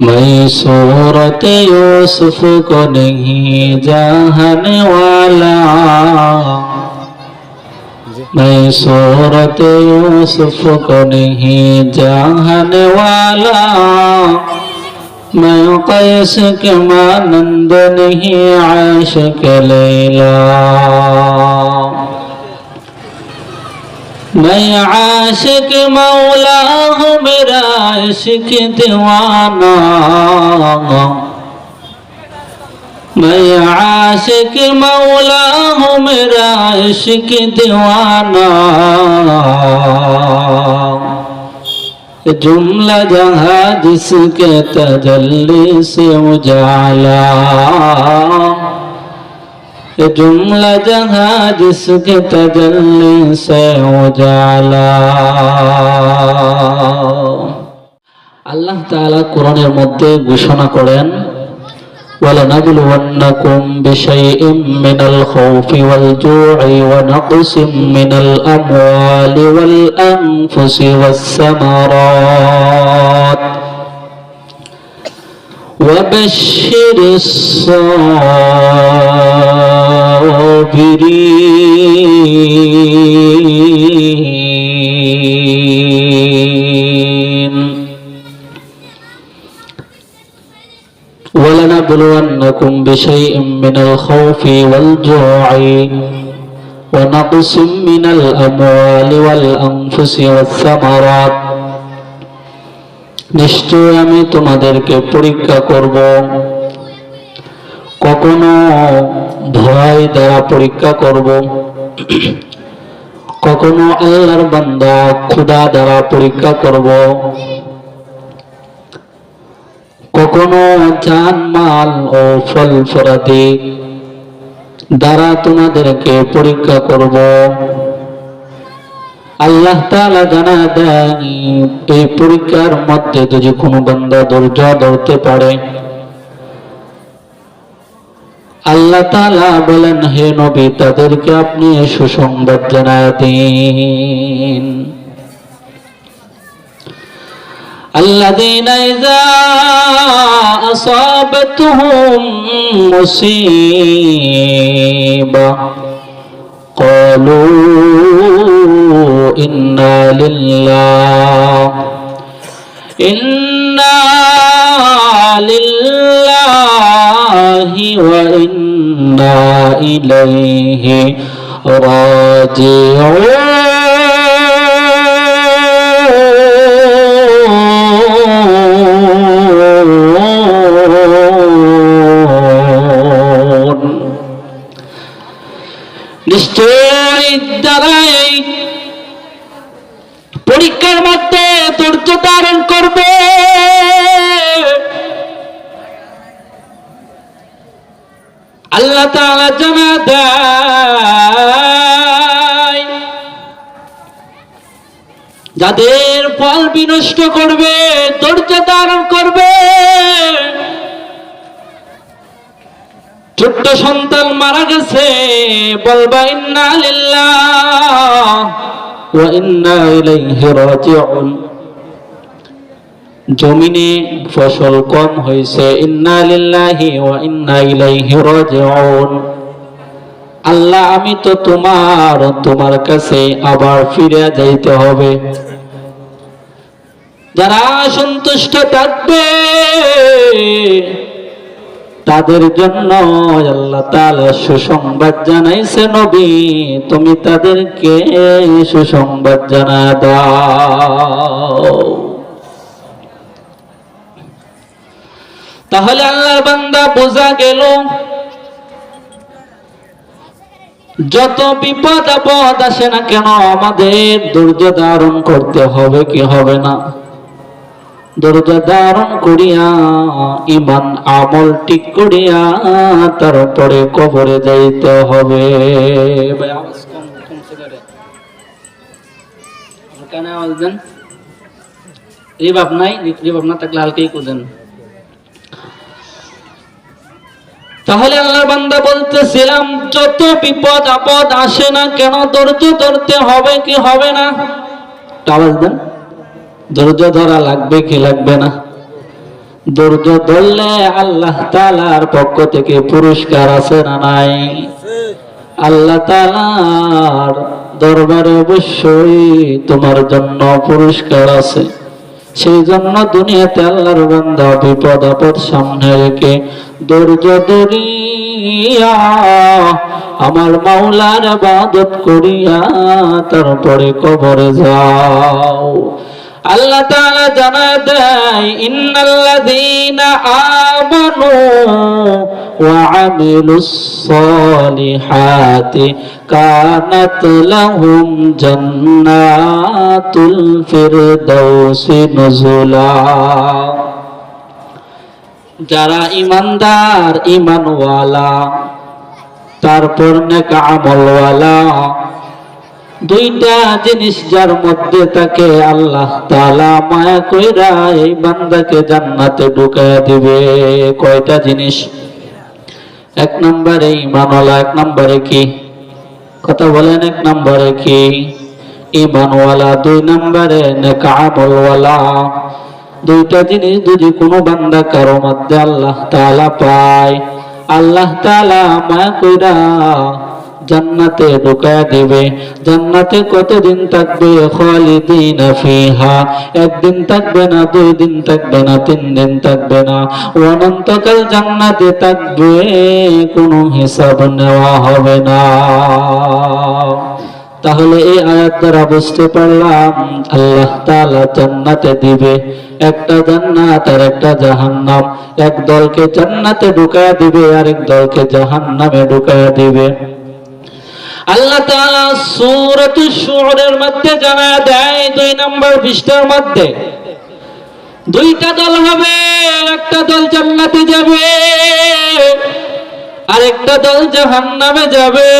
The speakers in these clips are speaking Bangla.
मैं सूरत यूसुफ को नहीं जानने वाला मैं सूरत यूसुफ को नहीं जानने वाला मैं कैस के मानंद नहीं आशिक लैला میں عاشق مولا ہوں میرا عشق دیوانہ میں عاشق مولا ہوں میرا عشق دیوانہ جملہ جہاں جس کے تجلی سے اجالا کہ جملہ جہاں جس کے تجلی سے اجالا আল্লাহ তাআলা কোরআনের মধ্যে ঘোষণা করেন ولنبلونكم بشيء من الخوف والجوع ونقص من الأموال والأنفس والثمرات وبشر الصابرين ولنبلونكم بشيء من الخوف والجوع ونقص من الأموال والأنفس والثمرات নিশ্চয় আমি তোমাদেরকে পরীক্ষা করব কখনো ভয় দ্বারা পরীক্ষা করব। কখনো আল্লাহর বান্দা ক্ষুধা দ্বারা পরীক্ষা করব। কখনো জান, মাল ও ফল ফরাদি দ্বারা তোমাদেরকে পরীক্ষা করব। আল্লাহ তাআলা জানা দেন এই পরীক্ষার মধ্যে যদি কোনো বান্দা ধৈর্য ধরতে পারে আল্লাহ তাআলা বলেন হে নবী তাদেরকে আপনি সুসংবাদ জানায় দিন الذين إذا أصابتهم مصيبة قالوا إنا لله إنا لله وإنا إليه راجعون যাদের ফল বিনষ্ট করবে, ধৈর্য ধারণ করবে। ছোট্ট সন্তান মারা গেছে, বলবা, ইন্না জমিনে ফসল কম হয়েছে, ইন্না লিল্লাহি ওয়া ইন্না ইলাইহি রাজিউন। আল্লাহ, আমি তো তোমার তোমার কাছে আবার ফিরে যাইতে হবে। যারা সন্তুষ্ট থাকবে, তাদের জন্য আল্লাহ তাআলা সুসংবাদ জানাইছে নবী। তুমি তাদেরকে সুসংবাদ জানা দাও। তাহলে আল্লাহর বান্দা বোঝা গেল যত বিপদ আপদ আসে না কেন, আমাদের ধৈর্য ধারণ করতে হবে, কি হবে না? ধৈর্য ধারণ করিয়া ইমান আমল ঠিক করিয়া, তারপরে কবরে যাইতে হবে। কানে আওয়াজ দেন? রিবাব নাই রিবাব না থাকলে হালকেই কুদেন তাহলে আল্লাহর বান্দা বলতেছিলাম, যত বিপদ আপদ আসে না কেন, ধৈর্য ধরতে হবে কি হবে না? আওয়াজ দেন। ধৈর্য ধরা লাগবে কি লাগবে না? ধৈর্য ধরলে আল্লাহ তালার পক্ষ থেকে পুরস্কার আছে না নাই? আল্লাহ তালার দরবারে অবশ্যই তোমার জন্য পুরস্কার আছে। সেই জন্য দুনিয়াতে আল্লাহর বান্দা বিপদ, আপদ সামনে রেখে ধৈর্য ধরিয়া আমার মাওলার বাদত করিয়া তারপরে কবরে যাও। আল্লাহ তাআলা জানা দেয়, ইন্নাল্লাযীনা আমানু ওয়া আমিলুস সালিহাতি কানাত লাহুম জান্নাতুল ফিরদাউসি নুজুলা। যারা ইমানদার, ইমানওয়ালা, তারপর নেক আমলওয়ালা দুইটা জিনিস যার মধ্যে তাকে আল্লাহ তালা মায়া কইরা এই বান্দাকে জান্নাতে ঢুকায় দিবে। কয়টা জিনিস? এক নম্বরে ইমানওয়ালা এক নম্বরে কি? কথা বলেন, এক নম্বরে কি? ইমানওয়ালা দুই নম্বরে নেক আমলওয়ালা দুইটা জিনিস যদি কোনো বান্দা কারও মধ্যে আল্লাহ তালা পায়, আল্লাহ তালা মায়া কইরা জান্নাতে ঢুকায় দিবে। জান্নাতে কতদিন থাকবে? খালিদিন ফিহা। একদিন থাকবে না, দুই দিন থাকবে না, তিন দিন থাকবে না। অনন্তকাল জান্নাতে থাকবে, কোনো হিসাব নেওয়া হবে না। তাহলে এই আয়াত দ্বারা বুঝতে পারলাম, আল্লাহ তাআলা জান্নাতে দিবে। একটা জান্নাত আর একটা জাহান্নাম। এক দলকে জান্নাতে ঢুকায় দিবে, আরেক দলকে জাহান্নামে ঢুকায় দিবে। আল্লাহ তাআলা সূরাতু শুউরের মধ্যে জানা দেয় দুই নম্বর পৃষ্ঠার মধ্যে, দুইটা দল হবে একটা দল জান্নাতে যাবে আর একটা দল জাহান্নামে যাবে।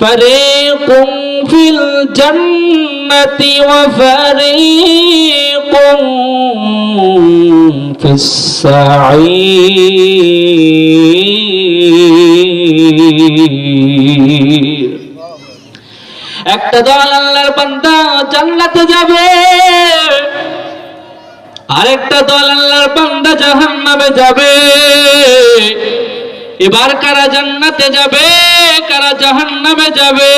ফারিকুম ফিল জান্নাতি ওয়া ফারিকুম ফিস সাঈদ। একটা দল আল্লাহর বান্দা জান্নাতে যাবে। আরেকটা দল আল্লাহর বান্দা জাহান্নামে যাবে। এবার কারা জান্নাতে যাবে, কারা জাহান্নামে যাবে,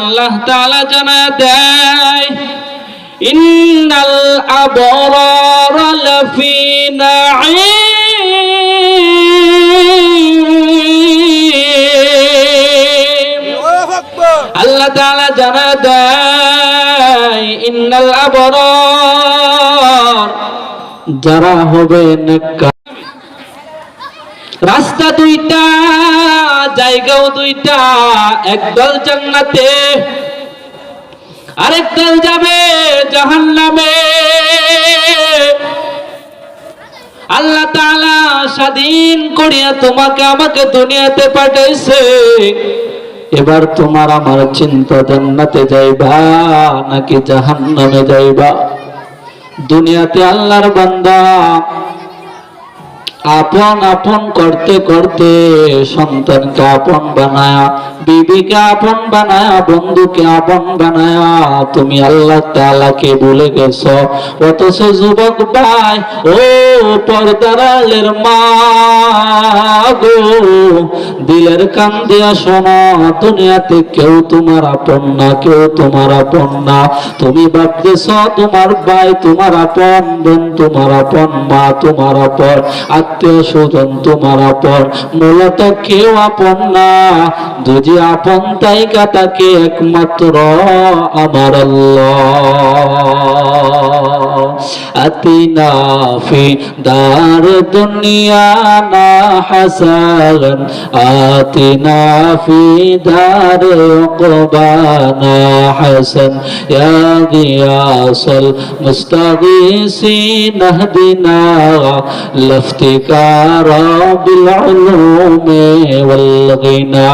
আল্লাহ তাআলা জানা দেয়, ইন্নাল আবরার লাফি নাঈম। জানা দেয়, ইন্নাল যারা হবে রাস্তা দুইটা, জায়গাও দুইটা একদল জান্নাতে, আরেক দল যাবে জাহান্নামে। আল্লাহ তাআলা স্বাধীন করিয়া তোমাকে আমাকে দুনিয়াতে পাঠাইছে। এবার তোমার আমার চিন্তা জান্নাতে যাইবা, নাকি জাহান্নামে যাইবা? দুনিয়াতে আল্লাহর বান্দা আপন আপন করতে করতে সন্তানকে আপন বানায়া বিবিকে আপন বানায়া, বন্ধুকে আপন বানায়া, তুমি আল্লাহ তাআলাকে ভুলে গেছো। অথচ যুবক ভাই, ও পর্দারালের মা গো, দিলের কান দিয়া শোনো, দুনিয়াতে কেউ তোমার আপন না, কেউ তোমার আপন না। তুমি ভাবতেছ, তোমার ভাই, তোমার আপন বোন, তোমার আপন মা, তোমার আপন আত্মীয় স্বজন, তোমার আপন। মূলত কেউ আপন না। যদি আপন তাই তাকে একমাত্র আমার আল্লাহ আতিনা ফি দার দুনিয়া না হাসান আতিনা ফি দার উকবানা হাসান ইয়া গিয়াসল মুস্তাগিসিন اهدنا لافتكار بالعلوم والغنى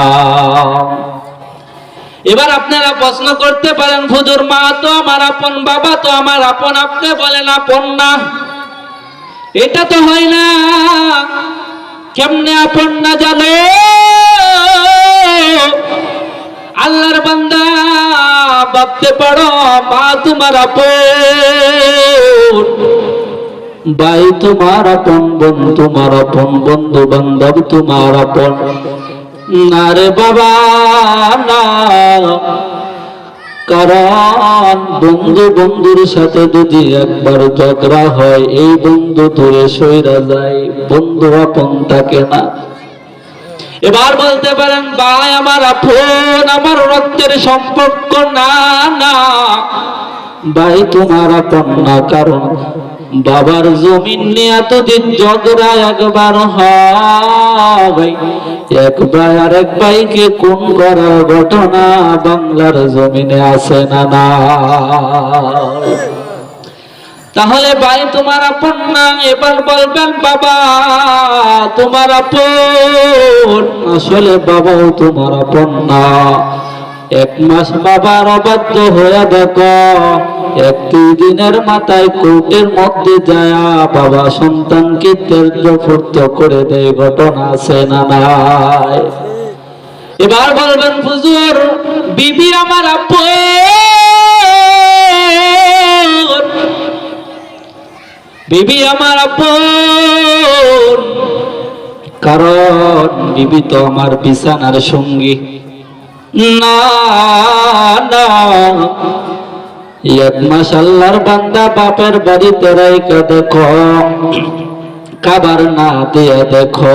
এবার আপনারা প্রশ্ন করতে পারেন, হুজুর, মা তো আমার আপন, বাবা তো আমার আপন। আপনি বলেন, আপন না। এটা তো হয় না। কেমনে আপন না জানো? আল্লাহর বান্দা, ভাবতে পারো, মা তোমার আপন। ভাই তোমার আপন, বোন তোমার আপন বন্ধু বান্ধব তোমার আপন। না রে বাবা, না। কারণ বন্ধু বন্ধুর সাথে যদি একবার ঝগড়া হয়, এই বন্ধু দূরে সইরা যায়, বন্ধু আপন থাকে না। এবার বলতে পারেন, ভাই, আমার আপন, আমার রক্তের সম্পর্ক না না। ভাই, তোমার আপন না, কারণ বাবার জমিন নিয়ে এতদিন ঝগড়া একবার হয় এক ভাই আর এক ভাইকে কোন করার ঘটনা বাংলার জমিনে আছে না না তাহলে ভাই, তোমার আপন না? এবার বলবেন, বাবা, তোমার আপন? আসলে বাবাও তোমার আপন না। এক মাস বাবার অবাধ্য হয়ে দেখো এক দুই দিনের মাথায় কোর্টের মধ্যে যায়, বাবা সন্তানকে তের্য ফুর্ত করে দেয়, ঘটনা আছে না নাই? এবার বলবেন, হুজুর, বিবি আমার আপন বিবি আমার আপন কারণ বিবি তো আমার বিছানার সঙ্গী। না না। এক মাস বান্দা বাপের বাড়িতে রাইকা দেখো। কাবার না দিয়ে দেখো।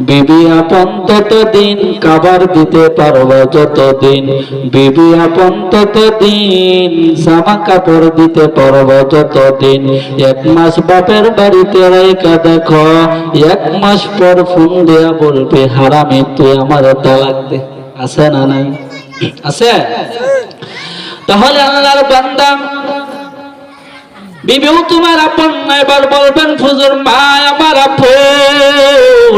বিবি আপন ততদিন কাবার দিতে পারব যতদিন। বিবি আপন ততদিন জামা কাপড় দিতে পারব যতদিন। এক মাস বাপের বাড়িতে রেখা দেখো। এক মাস পর ফোন দেয়া বলবে, হারামি, তুই আমার তালাক দে। আছে না নাই? আছে? তাহলে আল্লাহর বান্দা বিবেও তোমার আপন এবার বলবেন ফুজুর মা আমার আপন।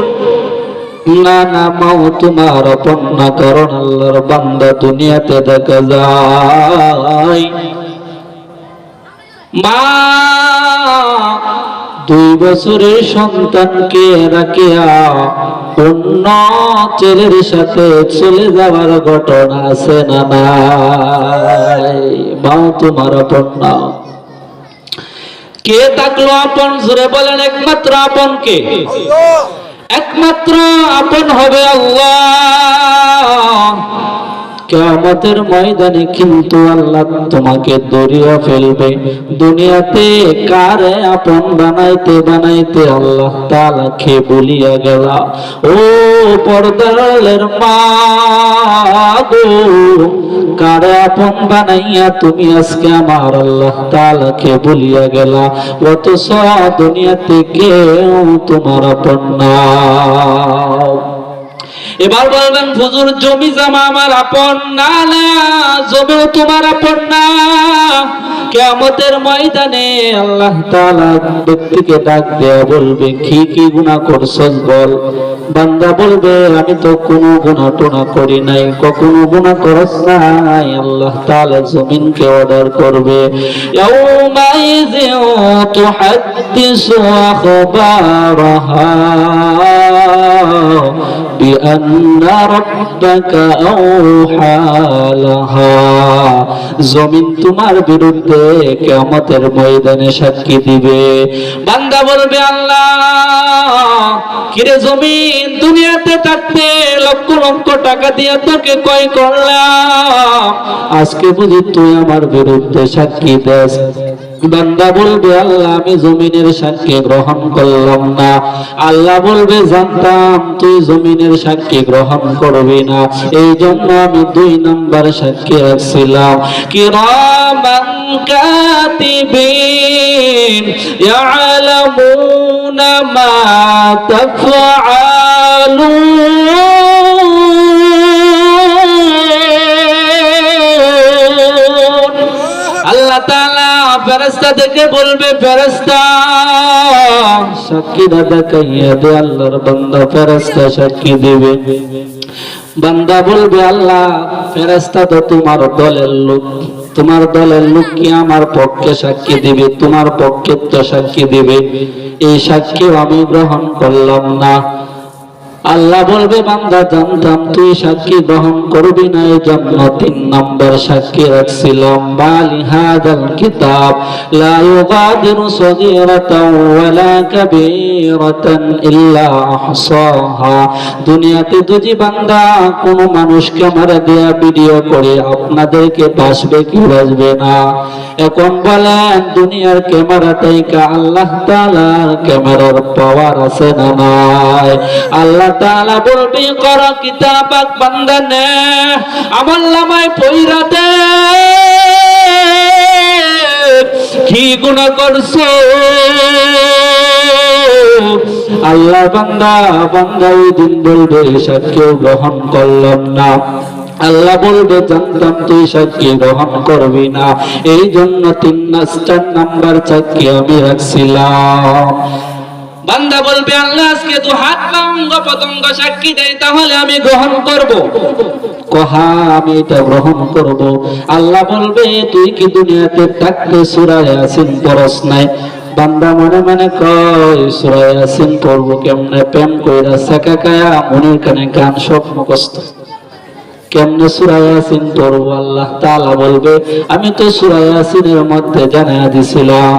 না না, মাও তোমার আপন না আল্লাহর বান্দা দুনিয়াতে দেখা যায়। মা দুই বছরের সন্তানকে রাখিয়া অন্য ছেলের সাথে চলে যাওয়ার ঘটনা আছে না মাও তোমার আপন কে থাকল আপন? জুড়ে বলেন, একমাত্র আপন কে? একমাত্র আপন হবে আল্লাহ। কেয়ামতের ময়দানে কিন্তু আল্লাহ তোমাকে দরিয়া ফেলবে। দুনিয়াতে কারে আপন বানাইতে বানাইতে আল্লাহ তালাকে বলিয়া গেলা, ও পর্দালের মা গো, কারে আপন বানাইয়া তুমি আজকে আমার আল্লাহ তালাকে বলিয়া গেলা, অথচ দুনিয়াতে কেউ তোমার আপন না। এবার বলবেন হুজুর জমি জামা আমার আপন না না জমিও তোমার আপন না। কেমতের ময়দানে আল্লাহ তাআলা ব্যক্তিকে ডাক দেয়া বলবে কি কি গুনাহ করছস বল বান্দা বলবে আমি তো কোনো গুনাহ টোনা করি নাই কখনো গুনাহ করস নাই আল্লাহ তাআলা জমিনকে অর্ডার করবে ইয়াউমাইযিন তুহাদ্দিসু আখবারাহা بأن ربك أوحى لها জমিন তোমার বিরুদ্ধে কেমতের ময়দানে সাক্ষী দিবে। বান্দা বলবে, আল্লাহ, কিরে জমিন, দুনিয়াতে থাকতে লক্ষ লক্ষ টাকা দিয়ে তোকে কয় করলাম। আজকে বুঝি তুই আমার বিরুদ্ধে সাক্ষী দেস। বান্দা বলবে, আল্লাহ, আমি জমিনের সাক্ষী গ্রহণ করলাম না। আল্লাহ বলবে, জানতাম তুই জমিনের সাক্ষী গ্রহণ করবি না। এই জন্য আমি দুই নম্বর সাক্ষী রাখছিলাম। কিরামান কাতিবিন মা তাফআলুন। ফেরেশতা দেখে বলবে, ফেরেশতা, সাক্ষী দাদা কাইয়া দে, আল্লাহর বান্দা ফেরেশতা সাক্ষী দিবে। বান্দা বলবে, আল্লাহ, ফেরেশতা তো তোমার দলের লোক। তোমার দলের লোক কি আমার পক্ষে সাক্ষী দিবে? তোমার পক্ষে তো সাক্ষী দিবে। এই সাক্ষী আমি গ্রহণ করলাম না। আল্লাহ বলবে, বান্দা জানতাম তুই সাক্ষী গ্রহণ করবি না। এই জন্য তিন নম্বর সাক্ষী রাখছিলাম, বালি হাদাল কিতাব, লা ইউগাদিরু সগীরাতাও ওয়ালা কাবীরাতান ইল্লা আহসাহা। দুনিয়াতে যদি বান্দা কোন মানুষ ক্যামেরা দেয়া ভিডিও করে, আপনাদেরকে বাসবে কি বাসবে না? এখন বলেন, দুনিয়ার ক্যামেরা থেকে আল্লাহ তাআলার ক্যামেরার পাওয়ার আছে না নাই? আল্লাহ তাআলা বলবে, কর কিতাবাক বান্দা নে আমল নামায় কি গুনাহ করছ? আল্লাহ বান্দা বান্দা ওই দিন বলবে সাক্ষীও গ্রহণ করলাম না। আল্লাহ বলবে, জানতাম তুই সাক্ষী গ্রহণ করবি না। এই জন্য তিন চার নাম্বার সাক্ষী আমি রাখছিলাম। বান্দা বলবে, আল্লাহ, আজকে তো হাত পা অঙ্গ পতঙ্গ সাক্ষী দেয়, তাহলে আমি গ্রহণ করব। কহা, আমি এটা গ্রহণ করব। আল্লাহ বলবে, তুই কি দুনিয়াতে থাকতে সুরায় আসিন পরস নাই? বান্দা মনে মনে কয়, সুরায় আসিন পড়ব কেমনে? প্রেম কইরা সাকা কায়া মনের কানে গান সব মুখস্থ। কেমনে সুরায় আসিন পড়ব আল্লাহ তাআলা বলবে, আমি তো সুরায় আসিনের মধ্যে জানা দিছিলাম।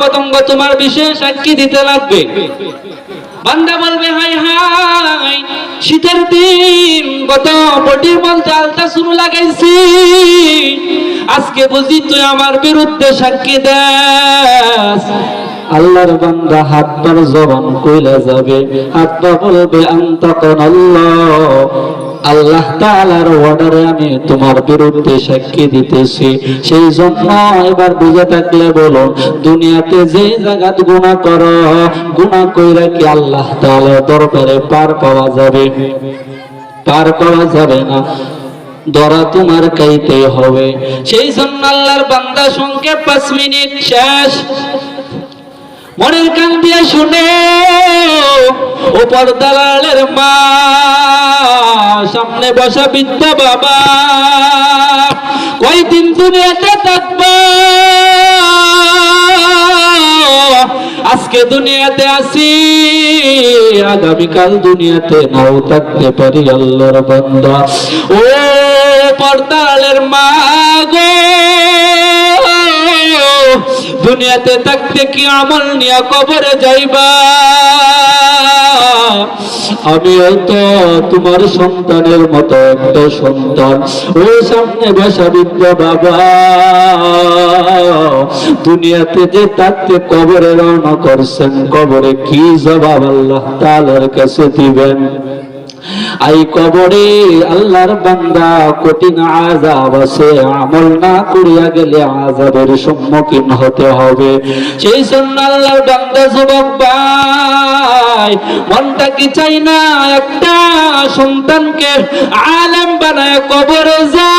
পতঙ্গ তোমার বিষয়ে সাক্ষী দিতে লাগবে। বান্দা বলবে, হাই হাই, শীতের দিন, গত পটির মল আলতা শুরু লাগাইছি। আজকে বুঝি তুই আমার বিরুদ্ধে সাক্ষী দেস। আল্লাহর বান্দা হাত পার জবান কইলা যাবে। হাত পা বলবে আন্তাকন আল্লাহ আল্লাহ তাআলার অর্ডারে আমি তোমার বিরুদ্ধে সাক্ষী দিতেছি। সেই জন্য এবার বুঝে থাকলে বলো দুনিয়াতে যে জায়গাত গুনাহ করো, গুনাহ কইরা কি আল্লাহ তাআলার দরবারে পার পাওয়া যাবে? পার পাওয়া যাবে না। দরা তোমার কাইতে হবে। সেই জন্য আল্লাহর বান্দা সংক্ষেপ পাঁচ মিনিট শেষ। মনের কান দিয়ে শুনে উপর দালালের মা, সামনে বসা বিদ্যা বাবা। কয়দিন দুনিয়াতে থাকব? আজকে দুনিয়াতে আসি আগামীকাল দুনিয়াতে নাও থাকতে পারি আল্লাহর বান্দা। ও পর্দালের মা গো দুনিয়াতে থাকতে কি আমল নিয়ে কবরে যাইবা? আমি হয়তো তোমার সন্তানের মতো একটা সন্তান। ও সামনে বসা বিদ্যা বাবা। দুনিয়াতে যে থাকতে কবরে রওনা করছেন, কবরে কি জবাব আল্লাহ তাআলার কাছে দিবেন? আই কবরে আল্লাহর বান্দা কঠিন আজাব আছে, আমল না করিয়া গেলে আজাবের সম্মুখীন হতে হবে। সেই জন্য আল্লাহর বান্দা যুবক ভাই মনটা কি চাই না একটা সন্তানকে আলেম বানায় কবরে যাও?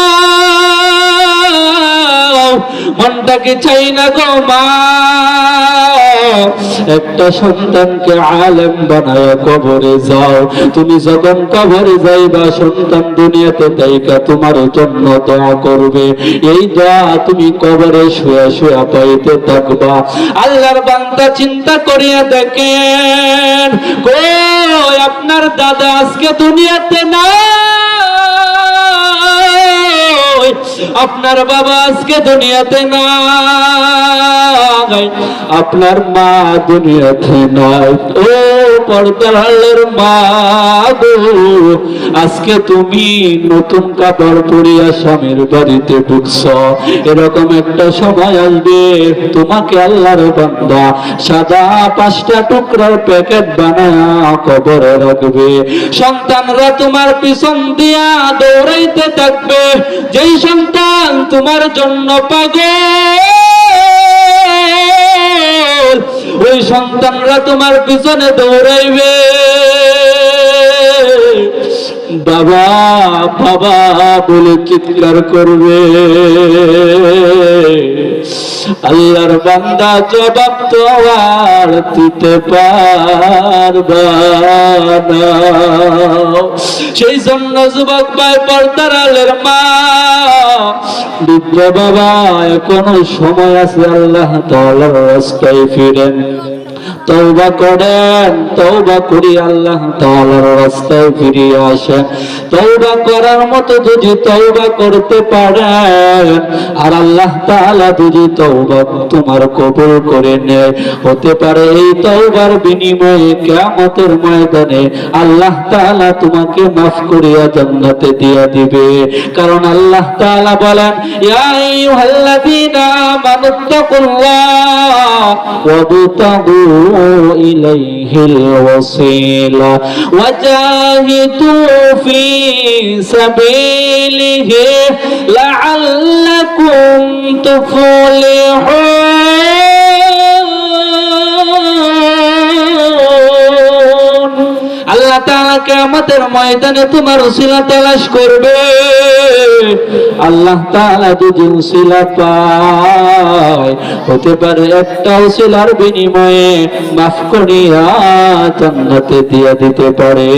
মনটা কি চাই না গো মা? একটা সন্তানকে আলেম বানায় কবরে যাও। তুমি যখন কবরে যাইবা, সন্তান দুনিয়াতে তাইকা তোমার জন্য দোয়া করবে। এই দোয়া তুমি কবরে শুয়ে শুয়ে পাইতে থাকবা। আল্লাহর বান্দা চিন্তা করিয়া দেখেন, কই আপনার দাদা আজকে দুনিয়াতে না আপনার বাবা আজকে দুনিয়াতে নাই। আপনার মা দুনিয়াতে নাই। ও পর্দার মা গো, আজকে তুমি নতুন কাপড় পরিয়া স্বামীর বাড়িতে ঢুকছ। এরকম একটা সময় আসবে, তোমাকে আল্লাহর বান্দা সাদা পাঁচটা টুকরার প্যাকেট বানায়া কবরে রাখবে। সন্তানরা তোমার পিছন দিয়া দৌড়াইতে থাকবে। যেই সন্তান তোমার জন্য পাগল ওই সন্তানরা তোমার পিছনে দৌড়াইবে। বাবা বাবা বলে চিৎকার করবে। আল্লাহর বান্দা জবাব তো আর দিতে পারবা সেই জন্য যুবক ভাই, পর্দার আলের মা বৃদ্ধ বাবা, এখনও সময় আছে, আল্লাহ তাআলার রাস্তায় ফিরেন। তওবা করেন তৌবা করি আল্লাহ তাআলার রাস্তায় ফিরিয়ে আসেন তওবা করার মতো যদি তওবা করতে পারেন আর আল্লাহ তাআলা যদি তৌবা তোমার কবুল করে নেয়, হতে পারে এই তওবার বিনিময়ে কিয়ামতের ময়দানে আল্লাহ তাআলা তোমাকে মাফ করিয়া জান্নাতে দিয়া দিবে। কারণ আল্লাহ তাআলা বলেন, ইয়া আইয়ুহাল্লাযীনা আমানুত্তাকুল্লাহ ওয়াবতাগু إليه الوصيلة وجاهدوا في سبيله لعلكم تفلحون. আল্লাহ তাআলা কিয়ামতের ময়দানে তোমার তালাশ করবে। আল্লাহ তাআলা যদি উসিলা পায়। হতে পারে একটা উসিলার বিনিময়ে মাফ করিয়া জান্নাতে দিয়ে দিতে পারে।